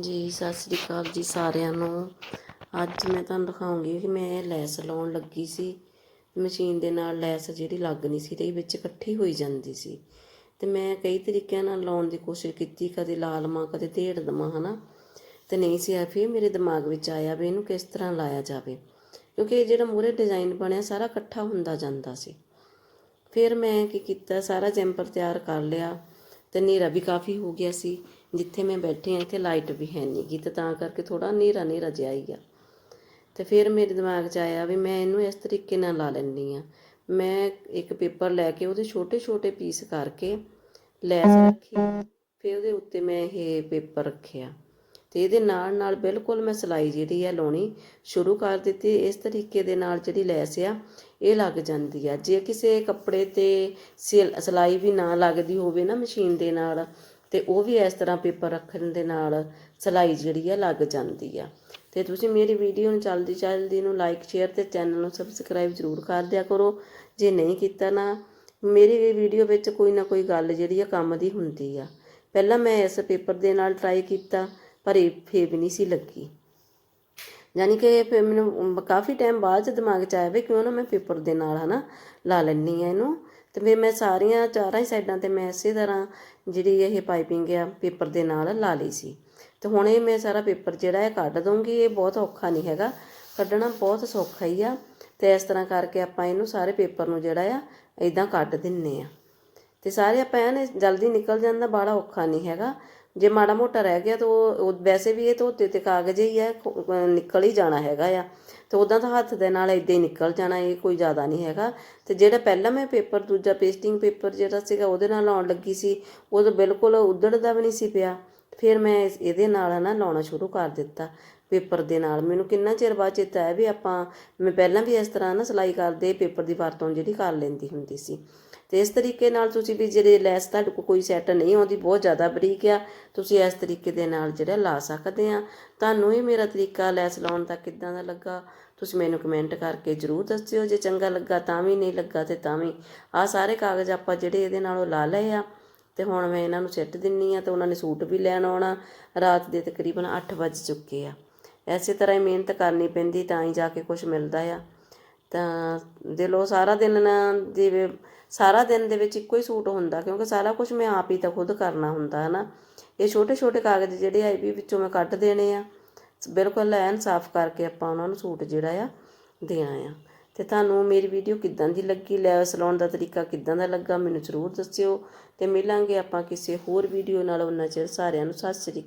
ਜੀ, ਸਤਿ ਸ੍ਰੀ ਅਕਾਲ ਜੀ ਸਾਰਿਆਂ ਨੂੰ। ਅੱਜ ਮੈਂ ਤੁਹਾਨੂੰ ਦਿਖਾਉਂਗੀ ਕਿ ਮੈਂ ਲੈਸ ਲਾਉਣ ਲੱਗੀ ਸੀ। ਮਸ਼ੀਨ ਦੇ ਨਾਲ ਲੈਸ ਜਿਹੜੀ ਲੱਗ ਨਹੀਂ ਸੀ ਰਹੀ ਵਿੱਚ ਇਕੱਠੀ ਹੋਈ ਜਾਂਦੀ ਸੀ। ਤੇ ਮੈਂ ਕਈ ਤਰੀਕਿਆਂ ਨਾਲ ਲਾਉਣ ਦੀ ਕੋਸ਼ਿਸ਼ ਕੀਤੀ, ਕਦੇ ਲਾ ਲਵਾਂ ਕਦੇ ਢੇੜ ਦੇਵਾਂ ਹਨਾ? ਤੇ ਨਹੀਂ ਸੀ ਆ ਫਿਰ ਮੇਰੇ ਦਿਮਾਗ ਵਿੱਚ ਆਇਆ ਵੀ ਇਹਨੂੰ ਕਿਸ ਤਰ੍ਹਾਂ ਲਾਇਆ ਜਾਵੇ। ਕਿਉਂਕਿ ਇਹ ਜਿਹੜਾ ਮੂਰੇ ਡਿਜ਼ਾਈਨ ਬਣਿਆ, ਸਾਰਾ ਇਕੱਠਾ ਹੁੰਦਾ ਜਾਂਦਾ ਸੀ। ਫਿਰ ਮੈਂ ਕੀ ਕੀਤਾ, ਸਾਰਾ ਜੈਂਪਰ ਤਿਆਰ ਕਰ ਲਿਆ। ਤੇ ਹਨੇਰਾ ਵੀ ਕਾਫੀ ਹੋ ਗਿਆ ਸੀ। ਜਿੱਥੇ ਮੈਂ ਬੈਠੇ ਹਾਂ, ਇੱਥੇ ਲਾਈਟ ਵੀ ਹੈ ਨਹੀਂ ਗੀ ਤੇ ਤਾਂ ਕਰਕੇ ਥੋੜਾ ਹਨੇਰਾ ਹਨੇਰਾ ਜਿਹਾ ਹੀ ਆ। ਤੇ ਫਿਰ ਮੇਰੇ ਦਿਮਾਗ 'ਚ ਆਇਆ ਵੀ ਮੈਂ ਇਹਨੂੰ ਇਸ ਤਰੀਕੇ ਨਾਲ ਲਾ ਲੈਂਦੀ ਆ ਮੈਂ ਇੱਕ ਪੇਪਰ ਲੈ ਕੇ ਉਹਦੇ ਛੋਟੇ ਛੋਟੇ ਪੀਸ ਕਰਕੇ ਲੈਸ ਰੱਖੀ, ਫਿਰ ਉਹਦੇ ਉੱਤੇ ਮੈਂ ਇਹ ਪੇਪਰ ਰੱਖਿਆ। ਤੇ ਇਹਦੇ ਨਾਲ ਨਾਲ ਬਿਲਕੁਲ ਮੈਂ ਸਿਲਾਈ ਜਿਹੜੀ ਹੈ ਲਾਉਣੀ ਸ਼ੁਰੂ ਕਰ ਦਿੱਤੀ। ਇਸ ਤਰੀਕੇ ਦੇ ਨਾਲ ਜਿਹੜੀ ਲੈਸ ਆ ਇਹ ਲੱਗ ਜਾਂਦੀ ਆ। ਜੇ ਕਿਸੇ ਕੱਪੜੇ ਤੇ ਸਿਲ- ਸਿਲਾਈ ਵੀ ਨਾ ਲੱਗਦੀ ਹੋਵੇ ਨਾ ਮਸ਼ੀਨ ਦੇ ਨਾਲ, ਤੇ ਉਹ ਵੀ ਇਸ ਤਰ੍ਹਾਂ ਪੇਪਰ ਰੱਖਣ ਦੇ ਨਾਲ ਸਿਲਾਈ ਜਿਹੜੀ ਆ ਲੱਗ ਜਾਂਦੀ ਆ। ਤੇ ਤੁਸੀਂ ਮੇਰੀ ਵੀਡੀਓ ਨੂੰ ਚੱਲਦੀ ਚੱਲਦੀ ਨੂੰ ਲਾਈਕ ਸ਼ੇਅਰ ਤੇ ਚੈਨਲ ਨੂੰ ਸਬਸਕ੍ਰਾਈਬ ਜ਼ਰੂਰ ਕਰ ਦਿਆ ਕਰੋ। ਜੇ ਨਹੀਂ ਕੀਤਾ ਨਾ, ਮੇਰੀ ਇਹ ਵੀਡੀਓ ਵਿੱਚ ਕੋਈ ਨਾ ਕੋਈ ਗੱਲ ਜਿਹੜੀ ਆ ਕੰਮ ਦੀ ਹੁੰਦੀ ਆ। ਪਹਿਲਾਂ ਮੈਂ ਇਸ ਪੇਪਰ ਦੇ ਨਾਲ ਟਰਾਈ ਕੀਤਾ, ਪਰ ਇਹ ਫੇਰ ਨਹੀਂ ਸੀ ਲੱਗੀ। ਯਾਨੀ ਕਿ ਫਿਰ ਮੈਨੂੰ ਕਾਫੀ ਟਾਈਮ ਬਾਅਦ ਚ ਦਿਮਾਗ 'ਚ ਆਇਆ ਵੀ ਕਿਉਂ ਨਾ ਮੈਂ ਪੇਪਰ ਦੇ ਨਾਲ ਹਨਾ ਲਾ ਲੈਣੀ ਆ ਇਹਨੂੰ। ਤੇ ਫਿਰ ਮੈਂ ਸਾਰੀਆਂ ਚਾਰਾਂ ਹੀ ਸਾਈਡਾਂ ਤੇ ਮੈਂ ਇਸੇ ਤਰ੍ਹਾਂ ਜਿਹੜੀ ਇਹ ਪਾਈਪਿੰਗ ਆ ਪੇਪਰ ਦੇ ਨਾਲ ਲਾ ਲਈ ਸੀ। ਤੇ ਹੁਣ ਇਹ ਮੈਂ ਸਾਰਾ ਪੇਪਰ ਜਿਹੜਾ ਹੈ ਕੱਢ ਦੂੰਗੀ ਇਹ ਬਹੁਤ ਔਖਾ ਨਹੀਂ ਹੈਗਾ। ਕੱਢਣਾ ਬਹੁਤ ਸੌਖਾ ਹੀ ਆ। ਤੇ ਇਸ ਤਰ੍ਹਾਂ ਕਰਕੇ ਆਪਾਂ ਇਹਨੂੰ ਸਾਰੇ ਪੇਪਰ ਨੂੰ ਜਿਹੜਾ ਆ ਇਦਾਂ ਕੱਢ ਦਿੰਨੇ ਆ। ਤੇ ਸਾਰੇ ਆਪਾਂ ਐਨ ਜਲਦੀ ਨਿਕਲ ਜਾਂਦਾ ਬਾੜਾ ਔਖਾ ਨਹੀਂ ਹੈਗਾ। ਜੇ ਮਾੜਾ ਮੋਟਾ ਰਹਿ ਗਿਆ ਤਾਂ ਉਹ ਵੈਸੇ ਵੀ ਇਹ ਧੋਤੇ ਤੇ ਕਾਗਜ਼ ਹੀ ਹੈ ਖੁ- ਨਿਕਲ ਹੀ ਜਾਣਾ ਹੈਗਾ ਆ। ਤੇ ਉਦਾਂ ਤਾਂ ਹੱਥ ਦੇ ਨਾਲ ਇਦਾਂ ਹੀ ਨਿਕਲ ਜਾਣਾ, ਇਹ ਕੋਈ ਜ਼ਿਆਦਾ ਨਹੀਂ ਹੈਗਾ। ਤੇ ਜਿਹੜਾ ਪਹਿਲਾਂ ਮੈਂ ਪੇਪਰ, ਦੂਜਾ ਪੇਸਟਿੰਗ ਪੇਪਰ ਜਿਹੜਾ ਸੀਗਾ ਉਹਦੇ ਨਾਲ ਲਾਉਣ ਲੱਗੀ ਸੀ, ਉਹ ਤਾਂ ਬਿਲਕੁਲ ਉਧੜਦਾ ਵੀ ਨਹੀਂ ਸੀ ਪਿਆ। ਫਿਰ ਮੈਂ ਇਸ- ਇਹਦੇ ਨਾਲ ਹੈ ਨਾ ਲਾਉਣਾ ਸ਼ੁਰੂ ਕਰ ਦਿੱਤਾ। ਪੇਪਰ ਦੇ ਨਾਲ ਮੈਨੂੰ ਕਿੰਨਾ ਚਿਰ ਬਾਅਦ ਚੇਤਾ ਆਇਆ ਵੀ ਆਪਾਂ ਮੈਂ ਪਹਿਲਾਂ ਵੀ ਇਸ ਤਰ੍ਹਾਂ ਨਾ ਸਿਲਾਈ ਕਰਦੇ, ਪੇਪਰ ਦੀ ਵਰਤੋਂ ਜਿਹੜੀ ਕਰ ਲੈਂਦੀ ਹੁੰਦੀ ਸੀ। ਤੇ ਇਸ ਤਰੀਕੇ ਨਾਲ ਤੁਸੀਂ ਵੀ ਜਿਹੜੇ ਲੈਸ ਤੁਹਾਡੇ ਕੋਲ ਕੋਈ ਸੈੱਟ ਨਹੀਂ ਆਉਂਦੀ, ਬਹੁਤ ਜ਼ਿਆਦਾ ਬਰੀਕ ਆ, ਤੁਸੀਂ ਇਸ ਤਰੀਕੇ ਦੇ ਨਾਲ ਜਿਹੜਾ ਲਾ ਸਕਦੇ ਆ। ਤੁਹਾਨੂੰ ਇਹ ਮੇਰਾ ਤਰੀਕਾ ਲੈਸ ਲਾਉਣ ਦਾ ਕਿੱਦਾਂ ਦਾ ਲੱਗਾ? ਤੁਸੀਂ ਮੈਨੂੰ ਕਮੈਂਟ ਕਰਕੇ ਜਰੂਰ ਦੱਸਿਓ। ਜੇ ਚੰਗਾ ਲੱਗਾ ਤਾਂ ਵੀ, ਨਹੀਂ ਲੱਗਾ ਤੇ ਤਾਂ ਵੀ। ਆ ਸਾਰੇ ਕਾਗਜ਼ ਆਪਾਂ ਜਿਹੜੇ ਇਹਦੇ ਨਾਲੋਂ ਲਾ ਲਏ ਆ। ਤੇ ਹੁਣ ਮੈਂ ਇਹਨਾਂ ਨੂੰ ਸਿੱਟ ਦਿੰਨੀ ਆ ਤੇ ਉਹਨਾਂ ਨੇ ਸੂਟ ਵੀ ਲੈਣ ਆਉਣਾ। ਰਾਤ ਦੇ ਤਕਰੀਬਨ 8 ਵੱਜ ਚੁੱਕੇ ਆ। ਐਸੇ ਤਰ੍ਹਾਂ ਹੀ ਮਿਹਨਤ ਕਰਨੀ ਪੈਂਦੀ, ਤਾਂ ਹੀ ਜਾ ਕੇ ਕੁਝ ਮਿਲਦਾ ਆ। ਤਾਂ ਦਿਲੋਂ ਸਾਰਾ ਦਿਨ ਨਾ ਜਿਵੇਂ ਸਾਰਾ ਦਿਨ ਦੇ ਵਿੱਚ ਇੱਕੋ ਹੀ ਸੂਟ ਹੁੰਦਾ, ਕਿਉਂਕਿ ਸਾਰਾ ਕੁਝ ਮੈਂ ਆਪ ਹੀ ਤਾਂ ਖੁਦ ਕਰਨਾ ਹੁੰਦਾ ਹੈ ਨਾ ਇਹ ਛੋਟੇ ਛੋਟੇ ਕਾਗਜ਼ ਜਿਹੜੇ ਆ, ਇਹ ਵੀ ਵਿੱਚੋਂ ਮੈਂ ਕੱਢ ਦੇਣੇ ਆ। ਬਿਲਕੁਲ ਐਨ ਸਾਫ਼ ਕਰਕੇ ਆਪਾਂ ਉਹਨਾਂ ਨੂੰ ਸੂਟ ਜਿਹੜਾ ਆ, ਦੇਣਾ ਆ। ਤੇ ਤੁਹਾਨੂੰ ਮੇਰੀ ਵੀਡੀਓ ਕਿੱਦਾਂ ਦੀ ਲੱਗੀ? ਲੈ, ਸਲਾਉਣ ਦਾ ਤਰੀਕਾ ਕਿੱਦਾਂ ਦਾ ਲੱਗਾ? ਮੈਨੂੰ ਜ਼ਰੂਰ ਦੱਸਿਓ ਤੇ ਮਿਲਾਂਗੇ ਆਪਾਂ ਕਿਸੇ ਹੋਰ ਵੀਡੀਓ ਨਾਲ। ਉਹਨਾਂ ਚਿਰ ਸਾਰਿਆਂ ਨੂੰ ਸਤਿ ਸ੍ਰੀ